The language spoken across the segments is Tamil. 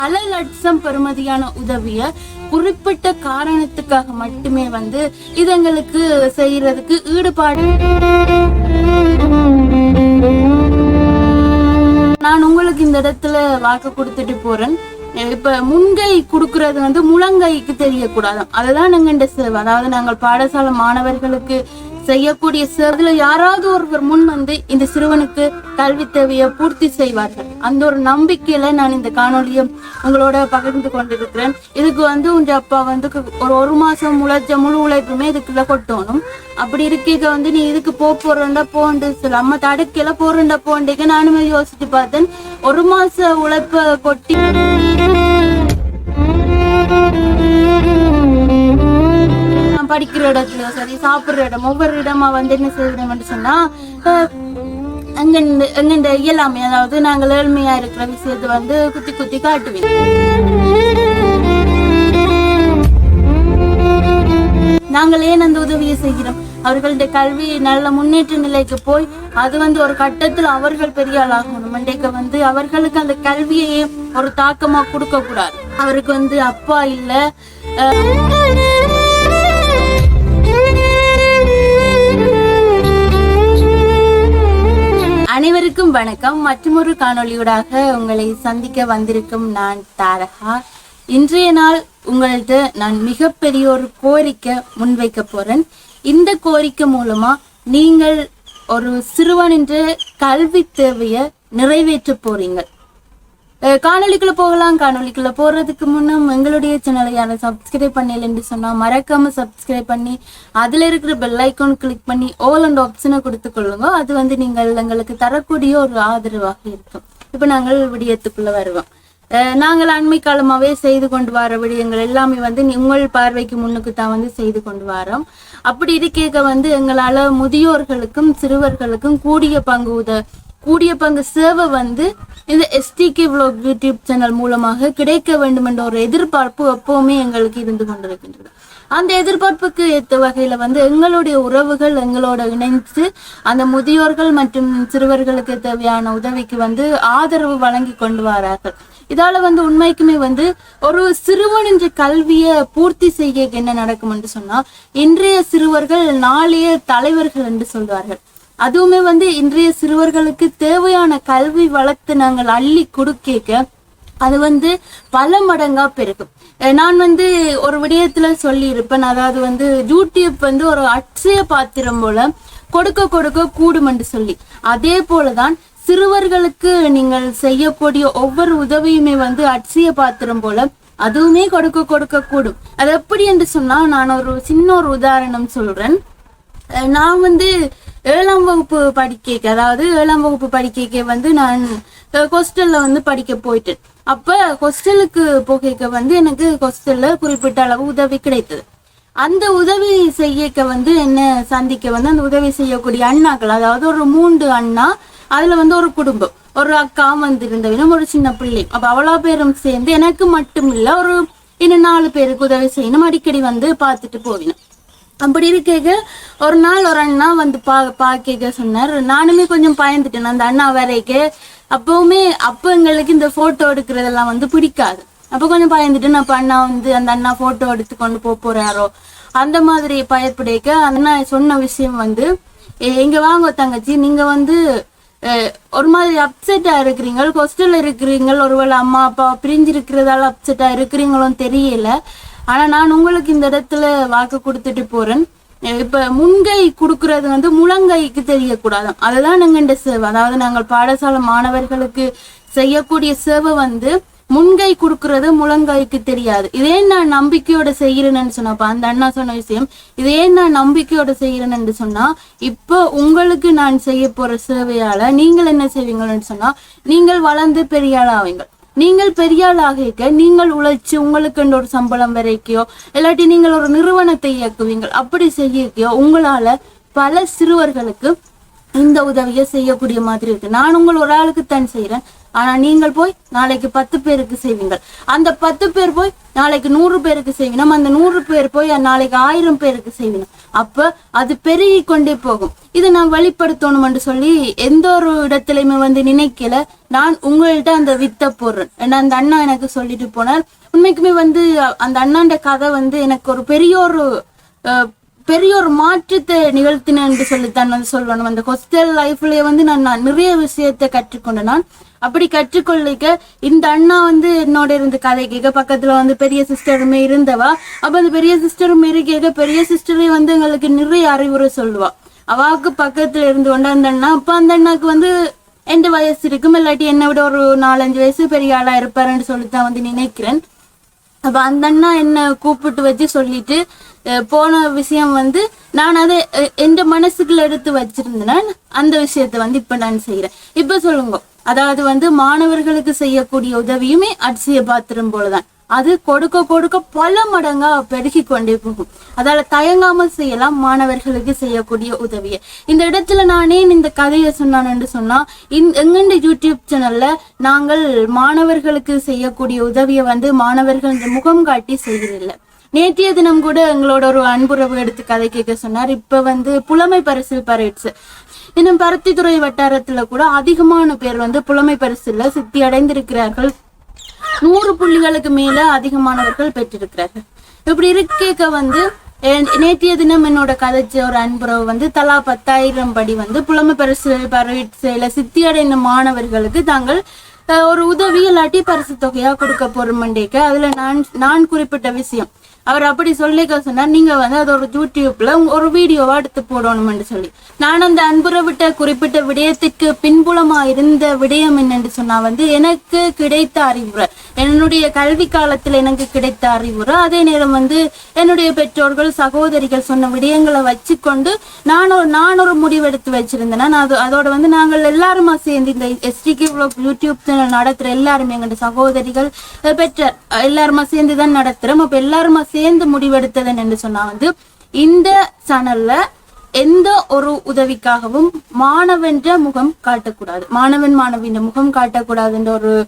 பல லட்சம் பெறுமதியான உதவிய குறிப்பிட்ட காரணத்துக்காக மட்டுமே வந்து இதங்களுக்கு செய்யறதுக்கு ஈடுபாடு. நான் உங்களுக்கு இந்த இடத்துல வாக்கு கொடுத்துட்டு போறேன். இப்ப முன்கை கொடுக்கறது வந்து முழங்கைக்கு தெரியக்கூடாது. அதுதான் எங்கண்ட சேவை அதாவது நாங்கள் பாடசாலை மாணவர்களுக்கு செய்யக்கூடிய சேவையில யாராவது ஒருவர் முன் வந்து இந்த சிறுவனுக்கு கல்வி தேவையை பூர்த்தி செய்வார்கள். அந்த ஒரு நம்பிக்கையில நான் இந்த காணொலியை உங்களோட பகிர்ந்து கொண்டிருக்கிறேன். இதுக்கு வந்து உங்க அப்பா வந்து ஒரு ஒரு மாசம் உழைச்ச முழு உழைப்புமே இதுக்குள்ள கொட்டணும். அப்படி இருக்க வந்து நீ இதுக்கு போ போறேன்டா போண்டு சொல்ல அம்மா தடுக்கல போறேன்டா போண்டேக்க நானுமே யோசிச்சு பார்த்தேன். ஒரு மாச உழைப்ப கொட்டி படிக்கிற இடத்துல சரி சாப்பிட்ற இடம் ஒவ்வொரு இடமா வந்து என்ன செய்யணும்னு சொன்னா அஹ், அங்க இந்த- இந்த இயலாமை அதாவது நாங்கள் ஏழ்மையா இருக்கிற விஷயத்தை வந்து குத்தி குத்தி காட்டுவேன். நாங்கள் ஏன் அந்த உதவியை செய்கிறோம்? அவர்களுடைய கல்வி நல்ல முன்னேற்ற நிலைக்கு போய் அது வந்து ஒரு கட்டத்தில் அவர்கள் பெரிய ஆளாகணும் இன்றைக்கு வந்து அவர்களுக்கு அந்த கல்வியையே ஒரு தாக்கமாக கொடுக்க கூடாது அவருக்கு வந்து அப்பா இல்லை அனைவருக்கும் வணக்கம். மற்றொரு காணொளியூடாக உங்களை சந்திக்க வந்திருக்கும் நான் தாரகா. இன்றைய நாள் உங்கள்ட்ட நான் மிகப்பெரிய ஒரு கோரிக்கை முன்வைக்க போறேன். இந்த கோரிக்கை மூலமா நீங்கள் ஒரு சிறுவனின் கல்வி தேவையை நிறைவேற்ற போறீங்க. காணொலிக்குள்ள போகலாம். காணொலிக்குள்ள போறதுக்கு முன்னும் எங்களுடைய சேனலை யாரும் சப்ஸ்கிரைப் பண்ணல என்று சொன்னா மறக்காம சப்ஸ்கிரைப் பண்ணி அதுல இருக்கிற பெல் ஐக்கான் கிளிக் பண்ணி ஆல் அண்ட் ஆப்ஷனை கொடுத்து கொள்ளுங்க. அது வந்து நீங்கள் எங்களுக்கு தரக்கூடிய ஒரு ஆதரவாக இருக்கும். இப்ப நாங்கள் விடியத்துக்குள்ள வருவோம். நாங்கள் அண்மை காலமாவே செய்து கொண்டு வர விடயங்கள் எல்லாமே வந்து உங்கள் பார்வைக்கு முன்னுக்கு தான் வந்து செய்து கொண்டு வரோம். அப்படி இருக்க வந்து எங்களால முதியோர்களுக்கும் சிறுவர்களுக்கும் கூடிய பங்கு உத கூடிய பங்கு சேவை வந்து இந்த எஸ்டிகே vlog யூடியூப் சேனல் மூலமாக கிடைக்க வேண்டும் என்ற ஒரு எதிர்பார்ப்பு எப்பவுமே எங்களுக்கு இருந்து கொண்டிருக்கின்றது. அந்த எதிர்பார்ப்புக்கு ஏற்ற வகையில வந்து எங்களுடைய உறவுகள் எங்களோட இணைந்து அந்த முதியோர்கள் மற்றும் சிறுவர்களுக்கு தேவையான உதவிக்கு வந்து ஆதரவு வழங்கி கொண்டு வரார்கள். இதால வந்து உண்மைக்குமே வந்து ஒரு சிறுவனின் கல்வியை பூர்த்தி செய்ய என்ன நடக்கும் என்று சொன்னால் இன்றைய சிறுவர்கள் நாளைய தலைவர்கள் என்று சொல்வார்கள். அதுவுமே வந்து இன்றைய சிறுவர்களுக்கு தேவையான கல்வி வளர்த்து நாங்கள் அள்ளி கொடுக்க அது வந்து பல மடங்கா பெருகும். நான் வந்து ஒரு விடயத்துல சொல்லியிருப்பேன். அதாவது வந்து யூடியூப் வந்து ஒரு அட்சய பாத்திரம் போல கொடுக்க கொடுக்க கூடும் என்று சொல்லி. அதே போலதான் சிறுவர்களுக்கு நீங்கள் செய்யக்கூடிய ஒவ்வொரு உதவியுமே வந்து அட்சய பாத்திரம் போல அதுவுமே கொடுக்க கொடுக்க கூடும். அது எப்படி என்று சொன்னா நான் ஒரு சின்ன ஒரு உதாரணம் சொல்றேன். நான் வந்து ஏழாம் வகுப்பு படிக்க அதாவது ஏழாம் வகுப்பு படிக்க வந்து நான் ஹாஸ்டல்ல வந்து படிக்க போயிட்டேன் அப்ப ஹாஸ்டலுக்கு போக வந்து எனக்கு ஹாஸ்டல்ல குறிப்பிட்ட அளவு உதவி கிடைத்தது. அந்த உதவி செய்யக்க வந்து என்ன சந்திக்க வந்து அந்த உதவி செய்யக்கூடிய அண்ணாக்கள் அதாவது ஒரு மூன்று அண்ணா அதுல வந்து ஒரு குடும்பம். ஒரு அக்கா வந்திருந்தவினும் ஒரு சின்ன பிள்ளை. அப்ப அவ்வளோ பேரும் சேர்ந்து எனக்கு மட்டும் இல்ல ஒரு இன்னும் நாலு பேருக்கு உதவி செய்யணும் அடிக்கடி வந்து பார்த்துட்டு போவினோம். அப்படி இருக்க ஒரு நாள் ஒரு அண்ணா வந்து பா பாக்க சொன்னார். நானுமே கொஞ்சம் பயந்துட்டேன். அந்த அண்ணா வரைக்கு அப்பவுமே அப்போ எங்களுக்கு இந்த ஃபோட்டோ எடுக்கிறதெல்லாம் வந்து பிடிக்காது. அப்போ கொஞ்சம் பயந்துட்டு அப்ப அண்ணா வந்து அந்த அண்ணா ஃபோட்டோ எடுத்து கொண்டு போக போகிறாரோ அந்த மாதிரி பயப்படைக்க அண்ணா சொன்ன விஷயம் வந்து எங்கே வாங்க தங்கச்சி. நீங்கள் வந்து ஒரு மாதிரி அப்செட்டாக இருக்கிறீங்க. ஹாஸ்டலில் இருக்கிறீங்க. ஒருவேளை அம்மா அப்பா பிரிஞ்சு இருக்கிறதால அப்செட்டாக இருக்கிறீங்களும் தெரியல. ஆனா நான் உங்களுக்கு இந்த இடத்துல வாக்கு கொடுத்துட்டு போறேன். இப்ப முன்கை கொடுக்கறது வந்து முழங்கைக்கு தெரியக்கூடாது. அதுதான் எங்கண்ட சேவை. அதாவது நாங்கள் பாடசாலை மாணவர்களுக்கு செய்யக்கூடிய சேவை வந்து முன்கை கொடுக்கறது முழங்கைக்கு தெரியாது. இதே நான் நம்பிக்கையோட செய்யறேன்னு சொன்னப்ப அந்த அண்ணா சொன்ன விஷயம் இதே நான் நம்பிக்கையோட செய்யறேன்னு சொன்னா இப்போ உங்களுக்கு நான் செய்ய போற சேவையால நீங்கள் என்ன செய்வீங்கன்னு சொன்னா நீங்கள் வளர்ந்து பெரிய ஆள் நீங்கள் பெரிய ஆளாக ஆகிக்க நீங்கள் உழைச்சு உங்களுக்குன்ற ஒரு சம்பளம் வரைக்கையோ இல்லாட்டி நீங்கள் ஒரு நிறுவனத்தை இயக்குவீங்கள் அப்படி செய்யக்கையோ உங்களால பல சிறுவர்களுக்கு இந்த உதவியை செய்யக்கூடிய மாதிரி இருக்கு. நான் உங்கள் ஒரு ஆளுக்கு தான் செய்யறேன் ஆனா நீங்கள் போய் நாளைக்கு பத்து பேருக்கு செய்வீங்கள். அந்த பத்து பேர் போய் நாளைக்கு நூறு பேருக்கு செய்வினோம் அந்த நூறு பேர் போய் நாளைக்கு ஆயிரம் பேருக்கு செய்வினோம் அப்ப அது பெருகி கொண்டே போகும். இதை நான் வழிப்படுத்தணும் என்று சொல்லி எந்த ஒரு இடத்துலயுமே வந்து நினைக்கல. நான் உங்கள்கிட்ட அந்த வித்த போடுறேன். ஏன்னா அந்த அண்ணா எனக்கு சொல்லிட்டு போனார். உண்மைக்குமே வந்து அந்த அண்ணாண்ட கதை வந்து எனக்கு ஒரு பெரிய ஒரு அஹ், பெரிய ஒரு மாற்றத்தை நிகழ்த்தினேன் என்று சொல்லித்தான் வந்து சொல்லணும் அந்த ஹாஸ்டல் லைஃப்லயே வந்து நான் நான் நிறைய விஷயத்தை கற்றுக்கொண்டேன். நான் அப்படி கற்றுக்கொள்ளிக்க இந்த அண்ணா வந்து என்னோட இருந்து கதை கேட்க பக்கத்துல வந்து பெரிய சிஸ்டருமே இருந்தவா. அப்ப அந்த பெரிய சிஸ்டரும் இருக்க பெரிய சிஸ்டரே வந்து எங்களுக்கு நிறைய அறிவுரை சொல்லுவா. அவாக்கு பக்கத்துல இருந்து கொண்டு அந்த அண்ணா அப்ப அந்த அண்ணாக்கு வந்து எந்த வயசு இருக்கும்? இல்லாட்டி என்னை விட ஒரு நாலஞ்சு வயசு பெரிய ஆளா இருப்பாருன்னு சொல்லித்தான் வந்து நினைக்கிறேன். அப்ப அந்த அண்ணா என்ன கூப்பிட்டு வச்சு சொல்லிட்டு போன விஷயம் வந்து நான் அதை எந்த மனசுக்குள்ள எடுத்து வச்சிருந்தேன் அந்த விஷயத்த வந்து இப்ப நான் செய்யறேன் இப்ப சொல்லுங்க. அதாவது வந்து மாணவர்களுக்கு செய்யக்கூடிய உதவியுமே அட்சிய பாத்திரம் போலதான். அது கொடுக்க கொடுக்க பல மடங்கா பெருகி கொண்டே போகும். அதால தயங்காமல் செய்யலாம் மாணவர்களுக்கு செய்யக்கூடிய உதவியை. இந்த இடத்துல நானே இந்த கதையை சொன்னான்னு என்று சொன்னா இந்த எங்கண்ட யூடியூப் சேனல்ல நாங்கள் மாணவர்களுக்கு செய்யக்கூடிய உதவியை வந்து மாணவர்கள் இந்த முகம் காட்டி செய்கிறதில்ல. நேற்றைய தினம் கூட எங்களோட ஒரு அன்புறவு எடுத்து கதை கேட்க சொன்னார். இப்ப வந்து புலமை பரிசில் பரேட்ஸ் இன்னும் பருத்தித்துறை வட்டாரத்துல கூட அதிகமான பேர் வந்து புலமை பரிசில்ல சித்தி அடைந்திருக்கிறார்கள். நூறு புள்ளிகளுக்கு மேல அதிகமானவர்கள் பெற்றிருக்கிறார்கள். இப்படி இருக்க வந்து நேற்றைய தினம் என்னோட கதைச்ச ஒரு அன்புறவு வந்து தலா பத்தாயிரம் படி வந்து புலமை பரிசு பரீட்சையில சித்தி அடைந்த மாணவர்களுக்கு தாங்கள் ஒரு உதவி இல்லாட்டி பரிசு தொகையா கொடுக்க போறோம்ண்டேக்க. அதுல நான் நான் குறிப்பிட்ட விஷயம். அவர் அப்படி சொல்லிக்க சொன்னார். நீங்க வந்து அது ஒரு யூடியூப்ல ஒரு வீடியோவா எடுத்து போடணும்னு சொல்லி. நான் அந்த அன்புறவிட்ட குறிப்பிட்ட விடயத்துக்கு பின்புலமா இருந்த விடயம் என்னன்னு சொன்னா வந்து எனக்கு கிடைத்த அறிவுரை. என்னுடைய கல்வி காலத்துல எனக்கு கிடைத்த அறிவுரை. அதே நேரம் வந்து என்னுடைய பெற்றோர்கள் சகோதரிகள் சொன்ன விடயங்களை வச்சுக்கொண்டு நான் ஒரு நான் ஒரு முடிவெடுத்து வச்சிருந்தேன். நான் அது அதோட வந்து நாங்கள் எல்லாருமா சேர்ந்து இந்த எஸ்டிகே யூடியூப் சேனல் நடத்துற எல்லாருமே எங்களுடைய சகோதரிகள் பெற்ற எல்லாருமா சேர்ந்து தான் நடத்துறோம். அப்ப எல்லாருமா சேர்ந்து முடிவெடுத்தது என்று சொன்னா வந்து இந்த சேனல்ல எந்த ஒரு உதவிக்காகவும் மாணவன்ற முகம் காட்டக்கூடாது. மாணவன் மாணவியின் முகம் காட்டக்கூடாதுன்ற ஒரு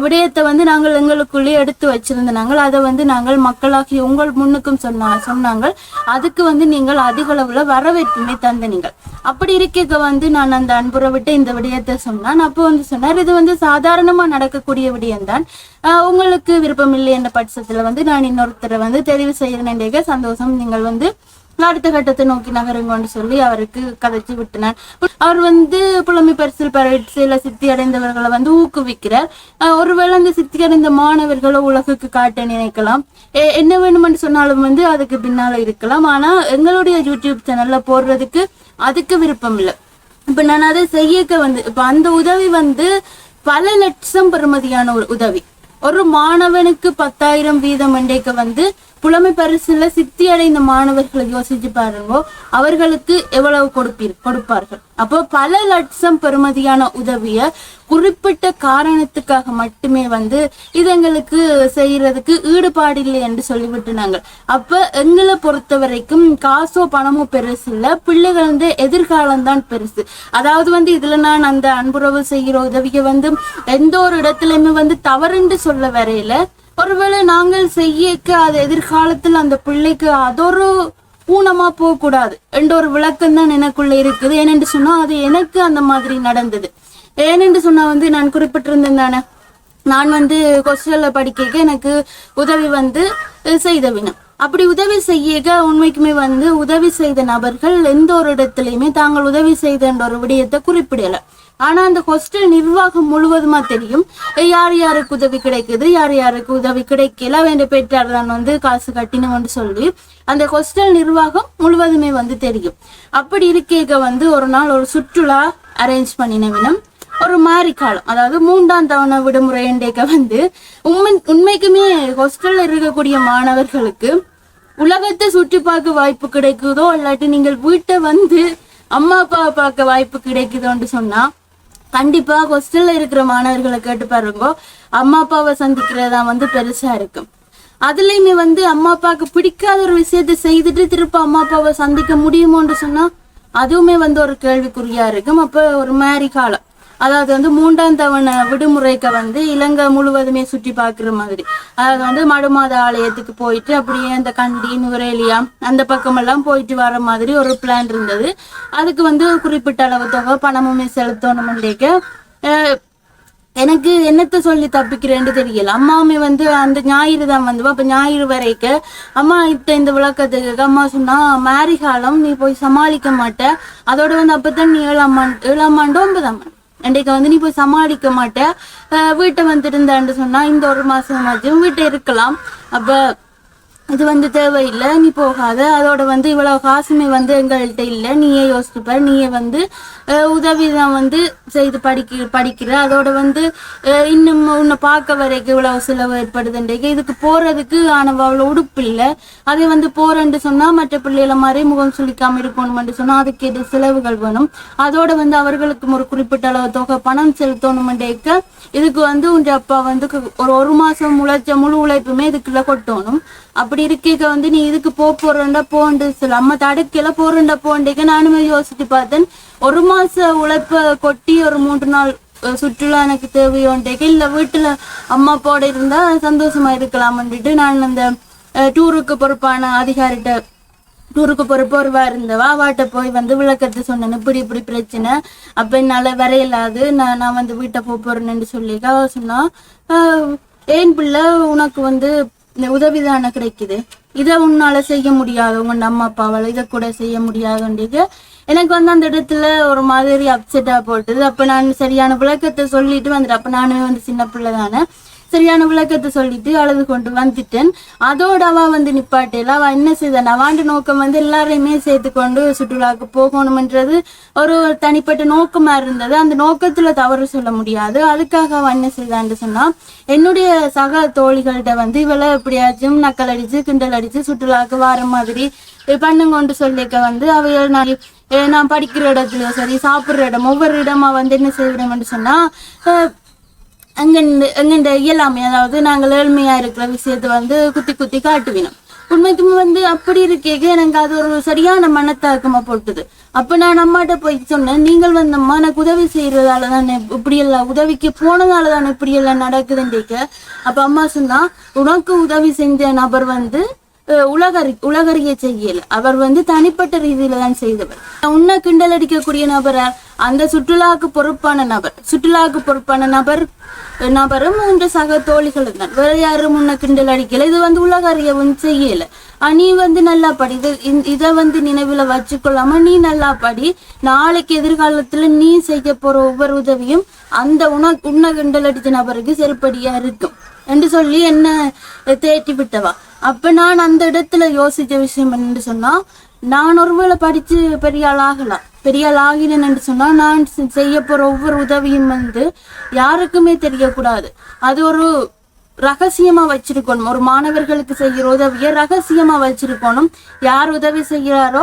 விடயத்தை வந்து நாங்கள் எங்களுக்குள்ளே எடுத்து வச்சிருந்த நாங்கள் அதை வந்து நாங்கள் மக்களாகி உங்கள் முன்னுக்கும் சொன்னா சொன்னாங்க அதுக்கு வந்து நீங்கள் அதிக அளவுல வரவேற்புமே தந்த நீங்கள் அப்படி இருக்க வந்து நான் அந்த அன்புரை விட்டு இந்த விடயத்தை சொன்னான். அப்போ வந்து சொன்னார் இது வந்து சாதாரணமா நடக்கக்கூடிய விடயம்தான். ஆஹ் உங்களுக்கு விருப்பம் இல்லை என்ற பட்சத்துல வந்து நான் இன்னொருத்தரை வந்து தெரிவு செய்யறேன் சந்தோஷம். நீங்கள் வந்து அடுத்த கட்டத்தை நோக்கி நகருங்கன்னு சொல்லி அவருக்கு கதைச்சு விட்டனர். அவர் வந்து புலமை பரிசில் பரிசில சித்தி அடைந்தவர்களை வந்து ஊக்குவிக்கிறார். ஆஹ் ஒருவேளை அந்த சித்தி அடைந்த மாணவர்களை உலகுக்கு காட்ட நினைக்கலாம். என்ன வேணும்னு சொன்னாலும் வந்து அதுக்கு பின்னால இருக்கலாம். ஆனா எங்களுடைய யூடியூப் சேனல்ல போடுறதுக்கு அதுக்கு விருப்பம் இல்லை. இப்ப நான் அதை செய்யக்க வந்து இப்ப அந்த உதவி வந்து பல லட்சம் பெறுமதியான ஒரு உதவி. ஒரு மாணவனுக்கு பத்தாயிரம் வீதம் இன்றைக்கு வந்து புலமை பரிசுல சித்தி அடைந்த மாணவர்களை யோசிச்சு பாருங்க அவர்களுக்கு எவ்வளவு கொடுப்பீர் கொடுப்பார்கள். அப்போ பல லட்சம் பெறுமதியான உதவிய குறிப்பிட்ட காரணத்துக்காக மட்டுமே வந்து இது எங்களுக்கு செய்யறதுக்கு ஈடுபாடு இல்லை என்று சொல்லிவிட்டு நாங்கள் அப்ப எங்களை பொறுத்த வரைக்கும் காசோ பணமோ பெருசு இல்ல பிள்ளைகள் வந்து எதிர்காலம் தான் பெருசு. அதாவது வந்து இதுல நான் அந்த அன்புறவு செய்கிற உதவியை வந்து எந்த ஒரு இடத்துலயுமே வந்து தவறுன்னு சொல்ல வரையில ஒருவேளை நாங்கள் செய்யக்க அது எதிர்காலத்துல அந்த பிள்ளைக்கு அதொரு ஊனமா போகக்கூடாது. என்ற ஒரு விளக்கம் தான் எனக்குள்ள இருக்குது. ஏனென்று சொன்னா அது எனக்கு அந்த மாதிரி நடந்தது. ஏனென்று சொன்னா வந்து நான் குறிப்பிட்டிருந்தேன் தானே. நான் வந்து கொஸ்டல்ல படிக்க எனக்கு உதவி வந்து செய்த செய்தவினம் அப்படி உதவி செய்ய உண்மைக்குமே வந்து உதவி செய்த நபர்கள் எந்த ஒரு இடத்துலயுமே தாங்கள் உதவி செய்தன்ற ஒரு விடயத்தை குறிப்பிடலை. ஆனா அந்த ஹாஸ்டல் நிர்வாகம் முழுவதுமா தெரியும். யார் யாருக்கு உதவி கிடைக்குது? யார் யாருக்கு உதவி கிடைக்கல? வேண்ட பெற்றார் தான் வந்து காசு கட்டினோம்னு சொல்லி அந்த ஹாஸ்டல் நிர்வாகம் முழுவதுமே வந்து தெரியும். அப்படி இருக்கேக்க வந்து ஒரு நாள் ஒரு சுற்றுலா அரேஞ்ச் பண்ணினவினம் ஒரு மாரி காலம் அதாவது மூன்றாம் தவணை விடுமுறை என்றேக்க வந்து உண்மை உண்மைக்குமே ஹாஸ்டல்ல இருக்கக்கூடிய மாணவர்களுக்கு உலகத்தை சுற்றி பார்க்க வாய்ப்பு கிடைக்குதோ இல்லாட்டி நீங்கள் வீட்டை வந்து அம்மா அப்பாவை பார்க்க வாய்ப்பு கிடைக்குதோன்னு சொன்னா கண்டிப்பா ஹாஸ்டல்ல இருக்கிற மாணவர்களை கேட்டு பாருங்க. அம்மா அப்பாவை சந்திக்கிறதா வந்து பெருசா இருக்கும். அதுலயுமே வந்து அம்மா அப்பாவுக்கு பிடிக்காத ஒரு விஷயத்தை செய்துட்டு திருப்ப அம்மா அப்பாவை சந்திக்க முடியுமோன்னு சொன்னா அதுவுமே வந்து ஒரு கேள்விக்குறியா இருக்கும். அப்ப ஒரு மாதிரி காலம். அதாவது வந்து மூன்றாம் தவணை விடுமுறைக்கு வந்து இலங்கை முழுவதுமே சுற்றி பார்க்குற மாதிரி. அதாவது வந்து மடுமாத ஆலயத்துக்கு போயிட்டு அப்படியே அந்த கண்டி நுரேலியா அந்த பக்கமெல்லாம் போயிட்டு வர மாதிரி ஒரு பிளான் இருந்தது. அதுக்கு வந்து குறிப்பிட்ட அளவு தொகை பணமுமே செலுத்தணும் எனக்கு என்னத்த சொல்லி தப்பிக்கிறேன்னு தெரியல. அம்மாவுமே வந்து அந்த ஞாயிறு தான் வந்து அப்ப ஞாயிறு வரைக்க அம்மா கிட்ட இந்த விளக்கத்துக்கு அம்மா சொன்னா மேரிகாலம் நீ போய் சமாளிக்க மாட்ட. அதோட வந்து அப்பதான் நீ ஏழாம் ஆண்டு ஏழாம் ஆண்டு ஒன்பதாம் ஆண்டு. அன்றைக்கு வந்து நீ போய் சமாளிக்க மாட்ட. அஹ் வீட்டை வந்துட்டு இருந்தான்னு சொன்னா இந்த ஒரு மாசமாச்சும் வீட்டை இருக்கலாம். அப்ப இது வந்து தேவையில்லை நீ போகாத. அதோட வந்து இவ்வளவு காசுமே வந்து எங்கள்கிட்ட இல்லை. நீயே யோசிச்சுப்பார் நீயே வந்து உதவி தான் வந்து செய்து படிக்க படிக்கிற அதோட வந்து இன்னும் உன்னை பார்க்க வரைக்கும் இவ்வளவு செலவு ஏற்படுதுன்றீங்க இதுக்கு போறதுக்கு ஆனவ அவ்வளோ உடுப்பு இல்லை. அதே வந்து போறேன்னு சொன்னா மற்ற பிள்ளைகளை மாதிரி முகம் சுழிக்காமல் இருக்கணும்னு சொன்னா அதுக்கு எது செலவுகள் வேணும்? அதோட வந்து அவர்களுக்கு ஒரு குறிப்பிட்ட அளவு தொகை பணம் செலுத்தணும்ன்றேக்க இதுக்கு வந்து உன் அப்பா வந்து ஒரு ஒரு மாசம் உழைச்ச முழு உழைப்புமே இதுக்குள்ள கொட்டணும். அப்படி இருக்க வந்து நீ இதுக்கு போ போறேன்டா போண்டு. சொல்ல அம்மா தடுக்கல போறேன்டா போண்டிக்க நானுமே யோசிச்சு பார்த்தேன். ஒரு மாச உழைப்ப கொட்டி ஒரு மூன்று நாள் சுற்றுலா எனக்கு தேவையோண்டேக்கு இல்ல வீட்டுல அம்மா போட இருந்தா சந்தோஷமா இருக்கலாம்னுட்டு நான் அந்த அஹ், டூருக்கு பொறுப்பான அதிகாரிட்ட டூருக்கு பொறுப்பு ஒருவா இருந்தவா வாட்ட போய் வந்து விளக்கத்தை சொன்னேன். இப்படி இப்படி பிரச்சனை. அப்ப என்னால வரையலாது. நான் நான் வந்து வீட்டை போக போறேன்னு சொல்லி சொன்னா "ஆஹ், ஏன் பிள்ளை உனக்கு வந்து இந்த உதவி தானே கிடைக்குது? இதை உன்னால செய்ய முடியாது உங்க அம்மா அப்பாவால இதை கூட செய்ய முடியாதுன்றது எனக்கு வந்து அந்த இடத்துல ஒரு மாதிரி அப்செட்டா போட்டுது அப்ப நான் சரியான விளக்கத்தை சொல்லிட்டு வந்துட்டு அப்ப நானுமே வந்து சின்ன பிள்ளை தானே சரியான விளக்கத்தை சொல்லிட்டு அழுது கொண்டு வந்துட்டேன். அதோட அவ வந்து நிப்பாட்டையில அவ என்ன செய்தான் அவாண்டு நோக்கம் வந்து எல்லாரையுமே சேர்த்து கொண்டு சுற்றுலாவுக்கு போகணும்ன்றது ஒரு தனிப்பட்ட நோக்கமா இருந்தது. அந்த நோக்கத்துல தவறு சொல்ல முடியாது. அதுக்காக அவ என்ன செய்தான்னு சொன்னா என்னுடைய சக தோழிகள்கிட்ட வந்து இவளை எப்படியாச்சும் நக்கல் அடிச்சு கிண்டல் அடிச்சு சுற்றுலாவுக்கு வர மாதிரி பண்ணுங்கொண்டு சொல்லிக்க வந்து அவைய நான் நான் படிக்கிற இடத்துலயோ சரி சாப்பிட்ற இடம் ஒவ்வொரு இடமா வந்து என்ன செய்விடம்னு சொன்னா அஹ் அங்கண்டு அங்கண்ட இயலாமை அதாவது நாங்கள் ஏழ்மையா இருக்கிற விஷயத்தை வந்து குத்தி குத்தி காட்டுவினோம். உண்மைக்கும் வந்து அப்படி இருக்கேக்க எனக்கு அது ஒரு சரியான மனத்தாக்கமா போட்டுது. அப்ப நான் அம்மாட்ட போய் சொன்னேன் நீங்கள் வந்து அம்மா எனக்கு உதவி செய்யறதால தானே இப்படி எல்லாம் உதவிக்கு போனதால தானே இப்படி எல்லாம் நடக்குதுன்னு அப்ப அம்மா சொன்னா உனக்கு உதவி செஞ்ச நபர் வந்து உலகறி உலகறிய செய்யல அவர் வந்து தனிப்பட்ட ரீதியில தான் செய்தவர். உன்ன கிண்டல் அடிக்கக்கூடிய நபரை அந்த சுற்றுலாவுக்கு பொறுப்பான நபர் சுற்றுலாவுக்கு பொறுப்பான நபர் நபரும் மூன்று சக தோழிகள் தான் வேற யாரும் உன்னை கிண்டல் அடிக்கல இது வந்து உலகறியவும் செய்யல நீ வந்து நல்லா படி. இது இந்த- இதை வந்து நினைவுல வச்சுக்கொள்ளாம நீ நல்லா படி. நாளைக்கு எதிர்காலத்துல நீ செய்ய போற ஒவ்வொரு உதவியும் அந்த உண உன்ன கிண்டல் அடித்த நபருக்கு செருப்படியா இருக்கும். என்று சொல்லி என்ன தேட்டி விட்டவா அப்ப நான் அந்த இடத்துல யோசிச்ச விஷயம் என்னன்னு சொன்னா நான் ஒருவேளை படிச்சு பெரிய ஆள் ஆகலாம் பெரிய ஆள் ஆகினேன்னு சொன்னா நான் செ- செய்ய போற ஒவ்வொரு உதவியும் வந்து யாருக்குமே தெரியக்கூடாது. அது ஒரு ரகசியமா வச்சிருக்கணும். ஒரு மாணவர்களுக்கு செய்கிற உதவியை ரகசியமா வச்சிருக்கணும். யார் உதவி செய்கிறாரோ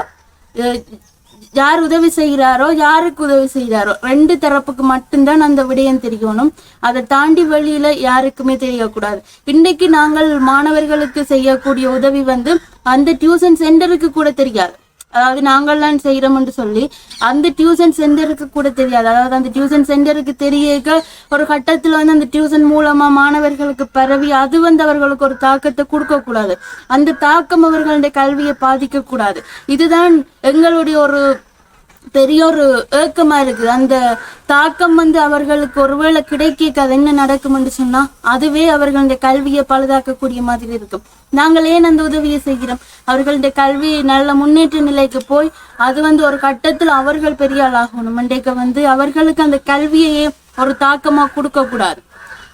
யார் உதவி செய்கிறாரோ யாருக்கு உதவி செய்கிறாரோ ரெண்டு தரப்புக்கு மட்டும்தான் அந்த விடயம் தெரியணும். அதை தாண்டி வெளியில யாருக்குமே தெரியக்கூடாது. இன்னைக்கு நாங்கள் மாணவர்களுக்கு செய்யக்கூடிய உதவி வந்து அந்த டியூஷன் சென்டருக்கு கூட தெரியாது. அதாவது நாங்கள்லாம் என்று சொல்லி அந்த டியூஷன் சென்டருக்கு கூட தெரியாது. அதாவது அந்த டியூஷன் சென்டருக்கு தெரியக்க ஒரு கட்டத்தில் வந்து அந்த டியூஷன் மூலமா மாணவர்களுக்கு பரவி அது வந்து அவர்களுக்கு ஒரு தாக்கத்தை கொடுக்கக்கூடாது. அந்த தாக்கம் அவர்களுடைய கல்வியை பாதிக்க கூடாது இதுதான் எங்களுடைய ஒரு பெரிய ஒரு ஏக்கமா இருக்குது. அந்த தாக்கம் வந்து அவர்களுக்கு ஒருவேளை கிடைக்க அது என்ன நடக்கும்னு சொன்னா அதுவே அவர்களுடைய கல்வியை பழுதாக்கக்கூடிய மாதிரி இருக்கும். நாங்கள் ஏன் அந்த உதவியை செய்கிறோம்? அவர்களுடைய கல்வி நல்ல முன்னேற்ற நிலைக்கு போய் அது வந்து ஒரு கட்டத்தில் அவர்கள் பெரிய ஆளாகணும். மண்டைக்கு வந்து அவர்களுக்கு அந்த கல்வியையே ஒரு தாக்கமா கொடுக்க கூடாது.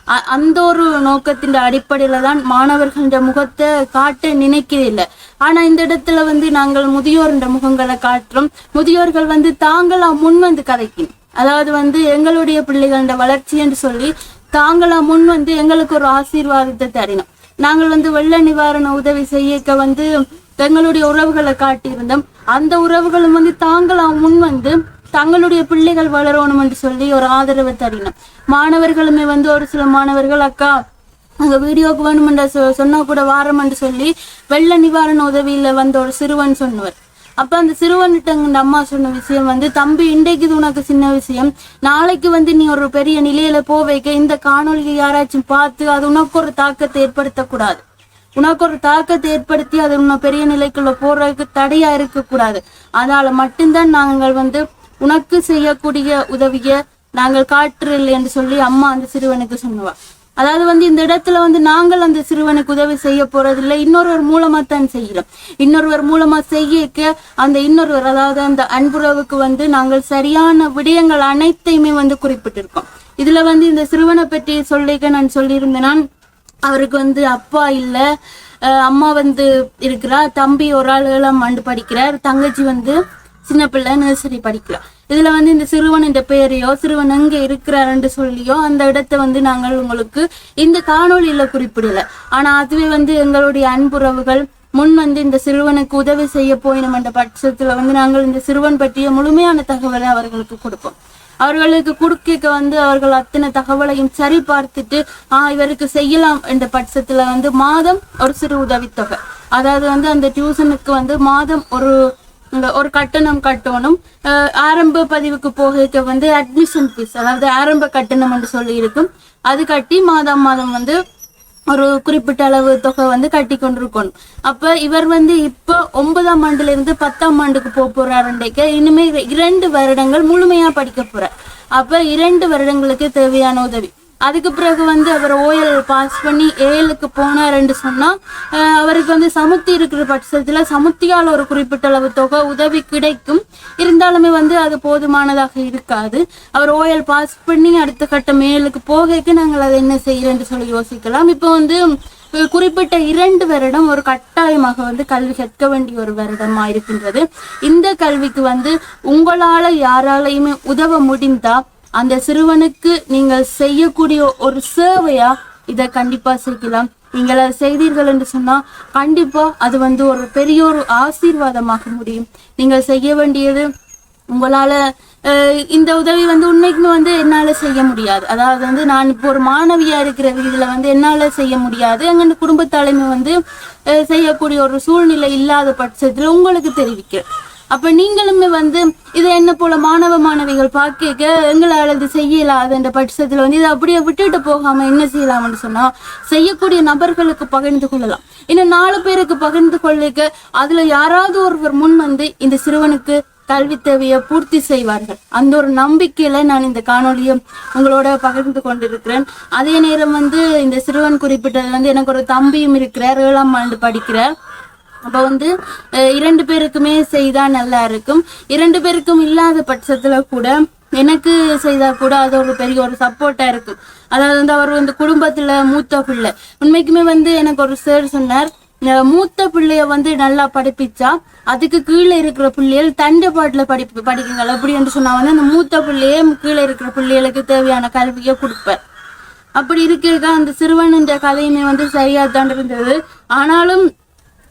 அந்த ஒரு நோக்கத்தின் அடிப்படையில தான் மாணவர்கள முகத்தை காட்ட நினைக்கிறதில்ல ஆனா இந்த இடத்துல வந்து நாங்கள் முதியோர்ன்ற முகங்களை காட்டுறோம். முதியோர்கள் வந்து தாங்களா முன் வந்து கதைக்கணும் அதாவது வந்து எங்களுடைய பிள்ளைகளோட வளர்ச்சி என்று சொல்லி தாங்களா முன் வந்து எங்களுக்கு ஒரு ஆசீர்வாதத்தை தரணும். நாங்கள் வந்து வெள்ள நிவாரண உதவி செய்யக்க வந்து எங்களுடைய உறவுகளை காட்டியிருந்தோம். அந்த உறவுகளும் வந்து தாங்களா முன் வந்து தங்களுடைய பிள்ளைகள் வளரணும் என்று சொல்லி ஒரு ஆதரவை தரணும். மாணவர்களுமே வந்து ஒரு சில மாணவர்கள் அக்கா அங்கே வீடியோக்கு வேணுமென்ற சொ சொன்னா கூட வாரம் என்று சொல்லி வெள்ள நிவாரண உதவியில வந்த ஒரு சிறுவன் சொன்னவர். அப்ப அந்த சிறுவன்கிட்ட இந்த அம்மா சொன்ன விஷயம் வந்து தம்பி இன்றைக்கு இது உனக்கு சின்ன விஷயம். நாளைக்கு வந்து நீ ஒரு பெரிய நிலையில போ வைக்க. இந்த காணொலியை யாராச்சும் பார்த்து அது உனக்கு ஒரு தாக்கத்தை ஏற்படுத்தக்கூடாது. உனக்கு ஒரு தாக்கத்தை ஏற்படுத்தி அது உன்னை பெரிய நிலைக்குள்ள போறதுக்கு தடையா இருக்கக்கூடாது. அதனால மட்டும்தான் நாங்கள் வந்து உனக்கு செய்யக்கூடிய உதவிய நாங்கள் காட்டுறில்லை என்று சொல்லி அம்மா அந்த சிறுவனுக்கு சொன்னவா அதாவது வந்து இந்த இடத்துல வந்து நாங்கள் அந்த சிறுவனுக்கு உதவி செய்ய போறதில்லை இன்னொருவர் மூலமா தான் செய்கிறோம். இன்னொருவர் மூலமா செய்யக்க அந்த இன்னொருவர் அதாவது அந்த அன்புறவுக்கு வந்து நாங்கள் சரியான விடயங்கள் அனைத்தையுமே வந்து குறிப்பிட்டிருக்கோம். இதுல வந்து இந்த சிறுவனை பற்றி சொல்லிக்க நான் சொல்லியிருந்தேன் அவருக்கு வந்து அப்பா இல்ல அஹ் அம்மா வந்து இருக்கிறா தம்பி ஒரு ஆள் ஏழாம் ஆண்டு படிக்கிறார் தங்கச்சி வந்து சின்ன பிள்ளை நர்சரி படிக்கலாம் இதுல வந்து இந்த சிறுவன் இந்த பெயரையோ சிறுவன் எங்க இருக்கிறாருன்னு சொல்லியோ அந்த இடத்தை வந்து நாங்கள் உங்களுக்கு இந்த காணொலியில குறிப்பிடல. ஆனா அதுவே வந்து எங்களுடைய அன்புறவுகள் முன் வந்து இந்த சிறுவனுக்கு உதவி செய்ய போயினோம் என்ற பட்சத்துல வந்து நாங்கள் இந்த சிறுவன் பற்றிய முழுமையான தகவலை அவர்களுக்கு கொடுப்போம். அவர்களுக்கு குடுக்க வந்து அவர்கள் அத்தனை தகவலையும் சரி பார்த்துட்டு ஆஹ் இவருக்கு செய்யலாம் என்ற பட்சத்துல வந்து மாதம் ஒரு சிறு உதவித்தொகை. அதாவது வந்து அந்த டியூசனுக்கு வந்து மாதம் ஒரு ஒரு கட்டணம் கட்டணும். ஆரம்ப பதிவுக்கு போக வந்து அட்மிஷன் ஃபீஸ் அதாவது ஆரம்ப கட்டணம் என்று சொல்லி இருக்கும். அது கட்டி மாதம் மாதம் வந்து ஒரு குறிப்பிட்ட அளவு தொகை வந்து கட்டி கொண்டிருக்கணும். அப்ப இவர் வந்து இப்போ ஒன்பதாம் ஆண்டுல இருந்து பத்தாம் ஆண்டுக்கு போக போறாருண்டைக்க இனிமே இரண்டு வருடங்கள் முழுமையா படிக்க போறார். அப்ப இரண்டு வருடங்களுக்கு தேவையான உதவி. அதுக்கு பிறகு வந்து அவர் ஓஎல் பாஸ் பண்ணி ஏழுக்கு போனாருன்னு சொன்னா அவருக்கு வந்து சமுத்தி இருக்கிற பட்சத்துல சமுத்தியால் ஒரு குறிப்பிட்ட அளவு தொகை உதவி கிடைக்கும். இருந்தாலுமே வந்து அது போதுமானதாக இருக்காது. அவர் ஓஎல் பாஸ் பண்ணி அடுத்த கட்டம் மேலுக்கு போகைக்கு நாங்கள் அதை என்ன செய்யறேன்னு சொல்லி யோசிக்கலாம். இப்போ வந்து குறிப்பிட்ட இரண்டு வருடம் ஒரு கட்டாயமாக வந்து கல்வி கற்க வேண்டிய ஒரு வருடமா இருக்கின்றது. இந்த கல்விக்கு வந்து உங்களால யாராலையுமே உதவ முடிந்தா அந்த சிறுவனுக்கு நீங்கள் செய்யக்கூடிய ஒரு சேவையா? இதை கண்டிப்பா சேர்க்கலாம். நீங்கள் அதை செய்தீர்கள் என்று சொன்னா கண்டிப்பா அது வந்து ஒரு பெரிய ஒரு ஆசீர்வாதமாக முடியும். நீங்கள் செய்ய வேண்டியது உங்களால அஹ், இந்த உதவி வந்து உண்மைக்குமே வந்து என்னால செய்ய முடியாது. அதாவது வந்து நான் இப்போ ஒரு மாணவியா இருக்கிற இதுல வந்து என்னால செய்ய முடியாது. அங்க குடும்ப தலைமை வந்து அஹ், செய்யக்கூடிய ஒரு சூழ்நிலை இல்லாத பட்சத்துல உங்களுக்கு தெரிவிக்கிறேன். அப்ப நீங்களுமே வந்து இதை என்ன போல மாணவ மாணவிகள் பார்க்க எங்களால் இது செய்யலாது என்ற பட்சத்துல வந்து இதை அப்படியே விட்டுட்டு போகாம என்ன செய்யலாம்னு சொன்னா செய்யக்கூடிய நபர்களுக்கு பகிர்ந்து கொள்ளலாம். இன்னும் நாலு பேருக்கு பகிர்ந்து கொள்ளிக்க அதுல யாராவது ஒருவர் முன் வந்து இந்த சிறுவனுக்கு கல்வி தேவையை பூர்த்தி செய்வார்கள். அந்த ஒரு நம்பிக்கையில நான் இந்த காணொலியை உங்களோட பகிர்ந்து கொண்டிருக்கிறேன். அதே நேரம் வந்து இந்த சிறுவன் குறிப்பிட்டது வந்து எனக்கு ஒரு தம்பியும் இருக்கிறார் ஏழாம் ஆண்டு படிக்கிறார். அப்ப வந்து இரண்டு பேருக்குமே செய்தா நல்லா இருக்கும். இரண்டு பேருக்கும் இல்லாத பட்சத்துல கூட எனக்கு செய்தா கூட அது ஒரு பெரிய ஒரு சப்போர்ட்டா இருக்கும். அதாவது வந்து அவர் வந்து குடும்பத்துல மூத்த பிள்ளை. உண்மைக்குமே வந்து எனக்கு ஒரு சார் சொன்னார் மூத்த பிள்ளைய வந்து நல்லா படிப்பிச்சா அதுக்கு கீழே இருக்கிற பிள்ளைகள் தண்டை பாட்டில் படிப்பு படிக்குங்கள். அப்படி என்று சொன்னா வந்து அந்த மூத்த பிள்ளையே கீழே இருக்கிற பிள்ளைகளுக்கு தேவையான கல்வியை கொடுப்பேன் அப்படி இருக்க அந்த சிறுவனுன்ற கதையுமே வந்து சரியா தான் இருந்தது. ஆனாலும்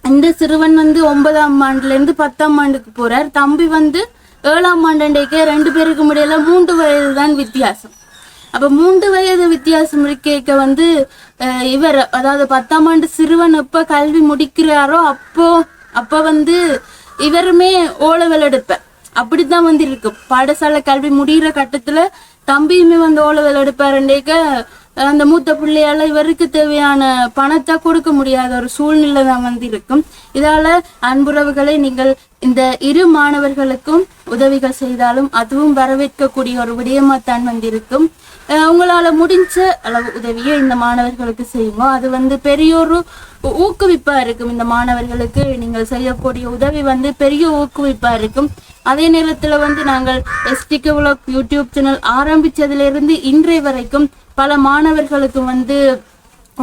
இந்த சிறுவன் வந்து ஒன்பதாம் ஆண்டுலேருந்து பத்தாம் ஆண்டுக்கு போகிறார் தம்பி வந்து ஏழாம் ஆண்டண்டைக்கே ரெண்டு பேருக்கு இடையில மூன்று வயது தான் வித்தியாசம். அப்போ மூன்று வயது வித்தியாசம் இருக்க வந்து இவர் அதாவது பத்தாம் ஆண்டு சிறுவன் எப்போ கல்வி முடிக்கிறாரோ அப்போ அப்போ வந்து இவருமே ஓலவல் எடுப்பார் அப்படித்தான் வந்து இருக்கு. பாடசாலை கல்வி முடிகிற கட்டத்தில் தம்பியுமே வந்து ஓலவல் எடுப்பாருண்டேக்க அந்த மூத்த பிள்ளையால இவருக்கு தேவையான பணத்தை கொடுக்க முடியாத ஒரு சூழ்நிலை தான் வந்து இருக்கும் இதால அன்புறவுகளை நீங்கள் இந்த இரு மாணவர்களுக்கும் உதவிகள் செய்தாலும் அதுவும் வரவேற்கக்கூடிய ஒரு விடயமா தான் வந்து இருக்கும் உங்களால முடிஞ்ச அளவு உதவியை இந்த மாணவர்களுக்கு செய்யுங்க. அது வந்து பெரிய ஒரு ஊக்குவிப்பா இருக்கும். இந்த மாணவர்களுக்கு நீங்கள் செய்யக்கூடிய உதவி வந்து பெரிய ஊக்குவிப்பா இருக்கும். அதே நேரத்துல வந்து நாங்கள் எஸ்டிக்கு உலக் யூடியூப் சேனல் ஆரம்பிச்சதுல இருந்து இன்றைய வரைக்கும் பல மாணவர்களுக்கு வந்து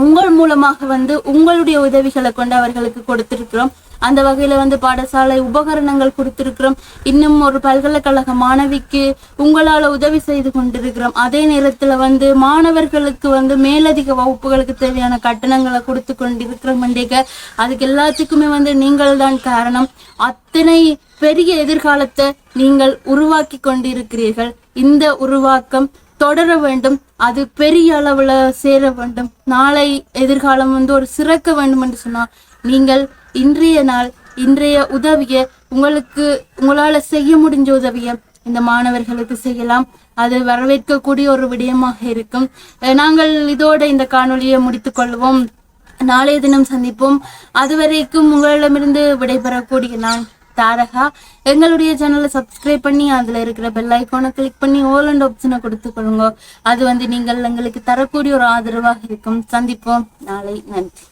உங்கள் மூலமாக வந்து உங்களுடைய உதவிகளை கொண்டு அவர்களுக்கு கொடுத்திருக்கிறோம். அந்த வகையில வந்து பாடசாலை உபகரணங்கள் கொடுத்திருக்கிறோம். இன்னும் ஒரு பல்கலைக்கழக மாணவிக்கு உங்களால உதவி செய்து கொண்டிருக்கிறோம். அதே நேரத்துல வந்து மாணவர்களுக்கு வந்து மேலதிக வகுப்புகளுக்கு தேவையான கட்டணங்களை கொடுத்து கொண்டிருக்கிறோம் என்றைக்க. அதுக்கு எல்லாத்துக்குமே வந்து நீங்கள் தான் காரணம். அத்தனை பெரிய எதிர்காலத்தை நீங்கள் உருவாக்கி கொண்டிருக்கிறீர்கள். இந்த உருவாக்கம் தொடர வேண்டும். அது பெரிய அளவுல சேர வேண்டும். நாளை எதிர்காலம் வந்து ஒரு சிறக்க வேண்டும் என்று சொன்னால் நீங்கள் இன்றைய நாள் இன்றைய உதவியை உங்களுக்கு உங்களால செய்ய முடிஞ்ச உதவியை இந்த மாணவர்களுக்கு செய்யலாம். அது வரவேற்கக்கூடிய ஒரு விடயமாக இருக்கும். நாங்கள் இதோட இந்த காணொலியை முடித்துக் கொள்வோம். நாளைய தினம் சந்திப்போம். அதுவரைக்கும் உங்களிடமிருந்து விடைபெறக்கூடிய நான் தாரகா. எங்களுடைய சேனலை சப்ஸ்கிரைப் பண்ணி அதுல இருக்கிற பெல் ஐக்கானை கிளிக் பண்ணி ஓல் அண்ட் ஆப்ஷனை கொடுத்துக்கொள்ளுங்க அது வந்து நீங்கள் எங்களுக்கு தரக்கூடிய ஒரு ஆதரவாக இருக்கும். சந்திப்போம். நாளை நன்றி.